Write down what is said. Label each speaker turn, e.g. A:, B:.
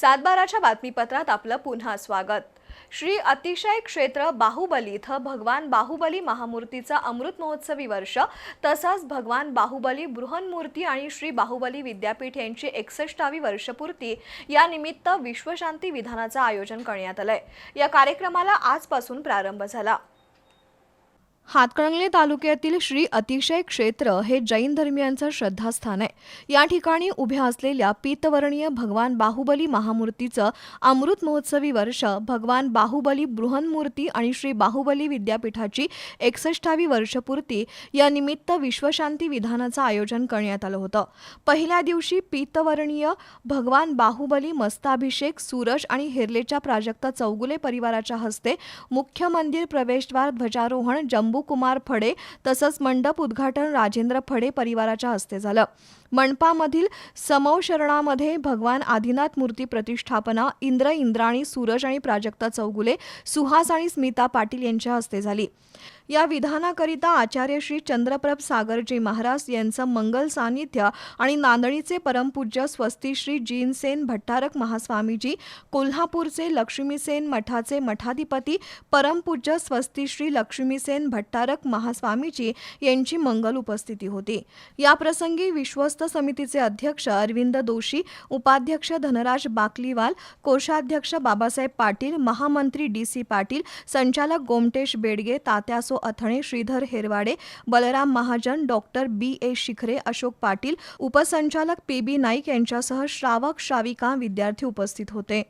A: सातबाराच्या बातमीपत्रात आपलं पुन्हा स्वागत. श्री अतिशय क्षेत्र बाहुबली इथं भगवान बाहुबली महामूर्तीचा अमृत महोत्सवी वर्ष तसंच भगवान बाहुबली बृहन्मूर्ती आणि श्री बाहुबली विद्यापीठ यांची एकसष्टावी वर्षपूर्ती या निमित्त विश्वशांती विधानाचं आयोजन करण्यात आलंय. या कार्यक्रमाला आजपासून प्रारंभ झाला. हातकणंगले तालुक्यातील श्री अतिशय क्षेत्र हे जैन धर्मियांचं श्रद्धास्थान आहे. या ठिकाणी उभ्या असलेल्या पीतवर्णीय भगवान बाहुबली महामूर्तीचं अमृत महोत्सवी वर्ष भगवान बाहुबली बृहन्मूर्ती आणि श्री बाहुबली विद्यापीठाची एकसष्टावी वर्षपूर्ती या निमित्त विश्वशांती विधानाचं आयोजन करण्यात आलं होतं. पहिल्या दिवशी पीतवर्णीय भगवान बाहुबली मस्ताभिषेक सूरज आणि हेर्लेच्या प्राजक्ता चौगुले परिवाराच्या हस्ते मुख्य मंदिर प्रवेशद्वार ध्वजारोहण शंभूकुमार फडे तसंच मंडप उद्घाटन राजेंद्र फडे परिवाराच्या हस्ते झालं. मंडपामधील समव शरणामध्ये भगवान आदिनाथ मूर्ती प्रतिष्ठापना इंद्र इंद्राणी सूरज आणि प्राजक्ता चौगुले सुहास आणि स्मिता पाटील यांच्या हस्ते झाली. या विधानाकरिता आचार्य श्री चंद्रप्रभ सागरजी महाराज यांचं मंगल सानिध्य आणि नांदणीचे परमपूज्य स्वस्ती श्री जीनसेन भट्टारक महास्वामीजी कोल्हापूरचे लक्ष्मीसेन मठाचे मठाधिपती परमपूज्य स्वस्ती श्री लक्ष्मीसेन भट्टारक महास्वामीजी यांची मंगल उपस्थिती होती. याप्रसंगी विश्वस्त समितीचे अध्यक्ष अरविंद दोशी उपाध्यक्ष धनराज बाकलीवाल कोषाध्यक्ष बाबासाहेब पाटील महामंत्री डी सी पाटील संचालक Gomtesh Bedge Tatyaso Athane Shridhar Herwade Balram Mahajan doctor B A Shikhare Ashok Patil उपसंचालक पी बी नाईक यांच्यासह श्रावक श्राविका विद्यार्थी उपस्थित होते.